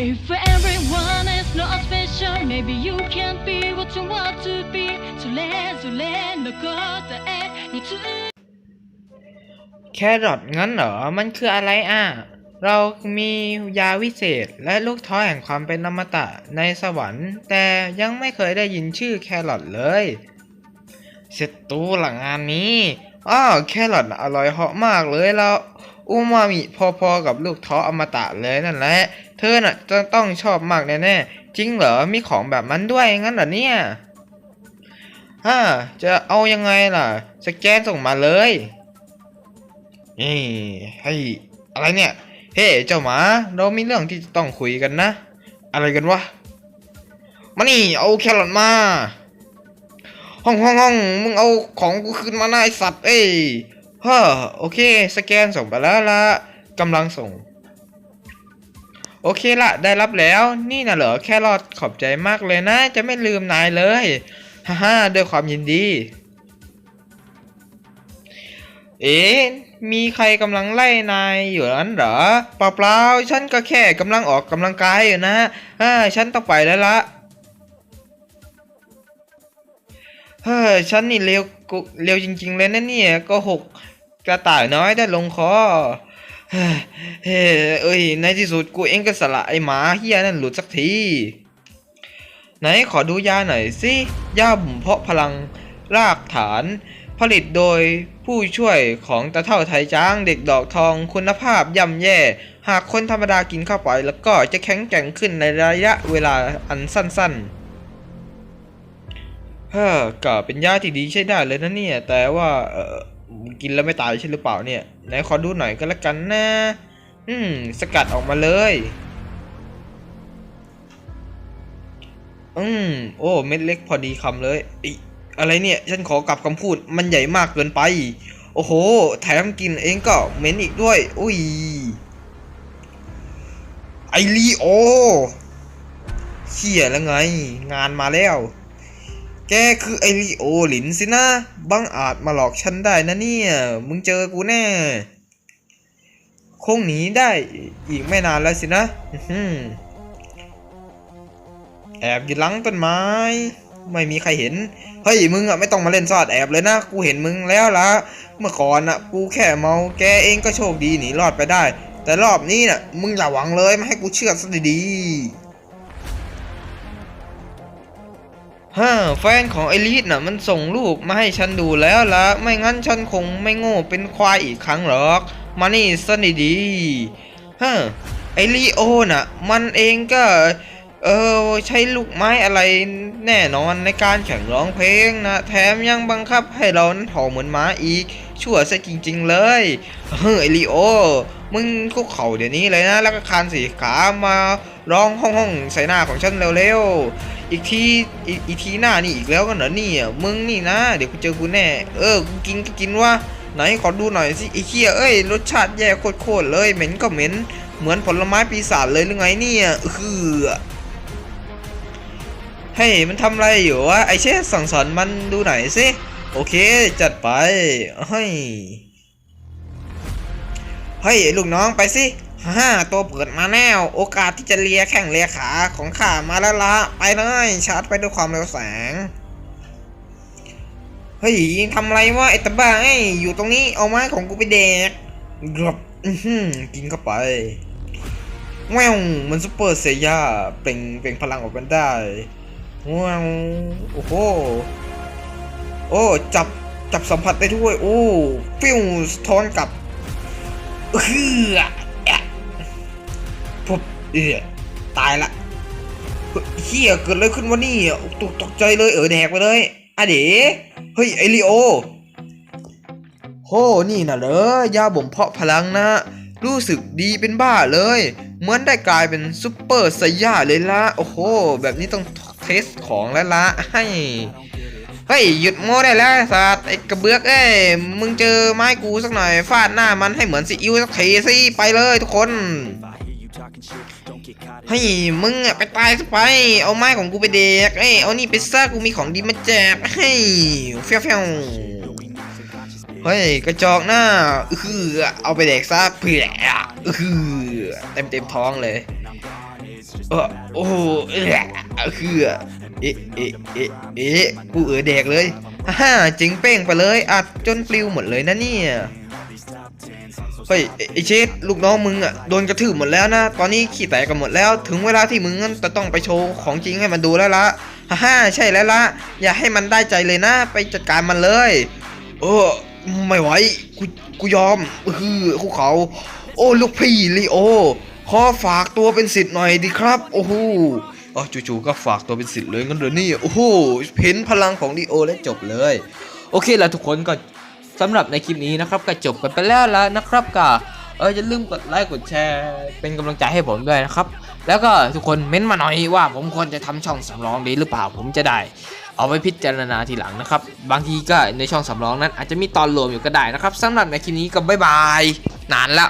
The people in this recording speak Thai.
If everyone is not special, maybe you can't be what you want to be. So let, so let, no go the air, need to. แครอทงั้นเหรอ มันคืออะไรอะ เรามียาวิเศษและลูกท้อแห่งความเป็นอมตะในสวรรค์ แต่ยังไม่เคยได้ยินชื่อแครอทเลย เสร็จตูหลังงานนี้อ้าวแครอทอร่อยเหาะมากเลยแล้วอูมามิพอๆกับลูกท้ออมตะเลยนั่นแหละ เธอน่ะจะต้องชอบมากแน่ๆ จริงเหรอ มีของแบบนั้นด้วย งั้นเหรอเนี่ยฮ่าจะเอายังไงล่ะ สแกนส่งมาเลยนี่ให้อะไรเนี่ย เฮ้ เจ้าหมา เรามีเรื่องที่จะต้องคุยกันนะ อะไรกันวะ มานี่ เอาแครอทมา ห้องห้องห้องมึงเอาของกูคืนมาหน้าไอสัตว์ เอ้ยฮ่าโอเค สแกนส่งไปแล้วละกำลังส่ง โอเคละได้รับแล้วนี่น่ะเหรอแค่รอทขอบใจมากเลยนะ จะไม่ลืมนายเลยฮ่าฮ่าด้วยความยินดี เอ๊ะมีใครกำลังไล่นายอยู่นั้นเหรอเปล่าเปล่าๆฉันก็แค่กำลังออกกำลังกายอยู่นะอ่าฉันต้องไปแล้วละเฮ้ยฉันนี่เร็วเร็วจริง ๆ เลยนะเนี่ยก็หกกระต่ายน้อยได้ลงคอ เฮ้เฮ้เอ้ย ในที่สุดกูเองก็สละไอหมาเฮียนั่นหลุดสักที ไหนขอดูยาหน่อยสิ ยาบ่มเพาะพลังรากฐาน ผลิตโดยผู้ช่วยของตะเท่าไทยจ้างเด็กดอกทองคุณภาพย่ำแย่ หากคนธรรมดากินเข้าไปแล้วก็จะแข็งแกร่งขึ้นในระยะเวลาอันสั้นๆ เฮ้อก็เป็นยาที่ดีใช้ได้เลยนะเนี่ย แต่ว่าเออ กินแล้วไม่ตายใช่หรือเปล่าเนี่ยไหนขอดูหน่อยก็แล้วกันนะ อืม สกัดออกมาเลย อืม โอ้ เม็ดเล็กพอดีคำเลยอิอะไรเนี่ย ฉันขอกลับคำพูด มันใหญ่มากเกินไป โอ้โห แถมกินเองก็เหม็นอีกด้วย อุ้ย ไอรีโอเชี่ยแล้วไง งานมาแล้ว แกคือไอรีโอหลินสินะบังอาจมาหลอกฉันได้นะเนี่ย มึงเจอกูแน่ คงหนีได้อีกไม่นานแล้วสินะแอบอยู่หลังต้นไม้ ไม่มีใครเห็น เฮ้ยมึงอะไม่ต้องมาเล่นซอนแอบเลยนะ กูเห็นมึงแล้วละเมื่อก่อนอะกูแค่เมา แกเองก็โชคดีหนีรอดไปได้ แต่รอบนี้น่ะ มึงอย่าหวังเลยไม่ให้กูเชื่อซะดีๆ ฮ่าแฟนของไอริสน่ะมันส่งรูปมาให้ฉันดูแล้วละไม่งั้นฉันคงไม่โง่เป็นควายอีกครั้งหรอก มานี่ซะดีฮ่าไอรีโอน่ะ มันเองก็ เออใช้ลูกไม้อะไรแน่นอนในการแข่งร้องเพลงนะ แถมยังบังคับให้เรานั้นถอเหมือนม้าอีก ชั่วซะจริง ๆ เลยเฮ้ยไอลีโอ มึงคุกเข่าเดี๋ยวนี้เลยนะ แล้วก็คานสีขามาร้องห้องห้องๆใส่หน้าของฉันเร็วๆ อีกทีอีกอีกทีหน้านี่อีกแล้วกันเหรอนี่ยมึงนี่นะ เดี๋ยวกูเจอกูแน่ เออกูกินก็กินว่าไหนขอดูหน่อยสิไอ้เคียเอ้ยรสชาติแย่โคตรๆเลยเหม็นก็เหม็น เหมือนผลไม้ปีศาจเลยหรือไงเนี่ยคือเฮ้ยมันทำอะไรอยู่วะไอเชสสั่งสอนมันดูหน่อยสิโอเคจัดไปเฮ้ยเฮ้ยลูกน้องไปสิ ฮ่าตัวเปิดมาแนว โอกาสที่จะเลียแข่งเลียขาของข้ามาแล้วละไปเลยชาร์จไปด้วยความเร็วแสง เฮ้ยทำไรวะไอตาบ้าไอยอยู่ตรงนี้เอาไม้ของกูไปเด็กกรับกินเข้าไปแววมันซุปเปอร์เซียาเปล่งเปล่งพลังออกมาได้ว้าวโอ้โหโอ้จับจับสัมผัสได้ด้วย โอ้ฟิวสะท้อนกลับเออแอะปุ๊บ เออตายละเฮียเกิดอะไรขึ้นวะนี่ตกตกใจเลยเออแดกไปเลยอะเด๋เฮ้ยไอริโอโหนี่น่ะเหรอยาบ่มเพาะพลังนะ รู้สึกดีเป็นบ้าเลย เหมือนได้กลายเป็นซุปเปอร์ไซย่าเลยละโอ้โห แบบนี้ต้องเทสของแล้วละให้เฮ้ยหยุดโม้ได้แล้วสัตว์ไอ้กระเบือกเอ้ยมึงเจอไม้กูสักหน่อยฟาดหน้ามันให้เหมือนซีอิ๊วสักทีสิไปเลยทุกคน เฮ้ยมึงอะไปตายซะไป เอาไม้ของกูไปเด็กเอ้ยเอานี่ไปซะกูมีของดีมาแจกเฮ้ยเฟี้ยวเฟี้ยวเฮ้ยกระจอกหน้าอือเอาไปเด็กซะเผื่ออือเต็มเต็มท้องเลยเออโอ้โหเอะคือเอะเอะเอะเอะกูเออแดกเลยฮ่าจ๋งเป้งไปเลยอัดจนปลิวหมดเลยนะเนี่ย เฮ้ยไอเชดลูกน้องมึงอะโดนกระทืบหมดแล้วนะ ตอนนี้ขี้แตกกันหมดแล้ว ถึงเวลาที่มึงนั้นจะต้องไปโชว์ของจริงให้มันดูแล้วละฮ่าฮ่าใช่แล้วละอย่าให้มันได้ใจเลยนะ ไปจัดการมันเลย เออไม่ไหวกูกูยอมคือคู่เขา โอ้ลูกพี่ลีโอ ขอฝากตัวเป็นสิทธิ์หน่อยดีครับ โอ้โหอ๋อจู่ๆก็ฝากตัวเป็นสิทธิ์เลยงั้นเหรอเนี่โอ้โหเห็นพลังของลีโอแล้วจบเลย โอเคแล้วทุกคนก็ สำหรับในคลิปนี้นะครับก็จบกันไปแล้วแล้วนะครับก็เอออย่าลืมกดไลค์กดแชร์ เป็นกำลังใจให้ผมด้วยนะครับ แล้วก็ทุกคนเม้นต์มาหน่อยว่าผมควรจะทำช่องสำรองดีหรือเปล่าผมจะได้ เอาไปพิจารณาทีหลังนะครับ บางทีก็ในช่องสำรองนั้นอาจจะมีตอนรวมอยู่ก็ได้นะครับสำหรับในคลิปนี้ก็บ๊ายบายนานละ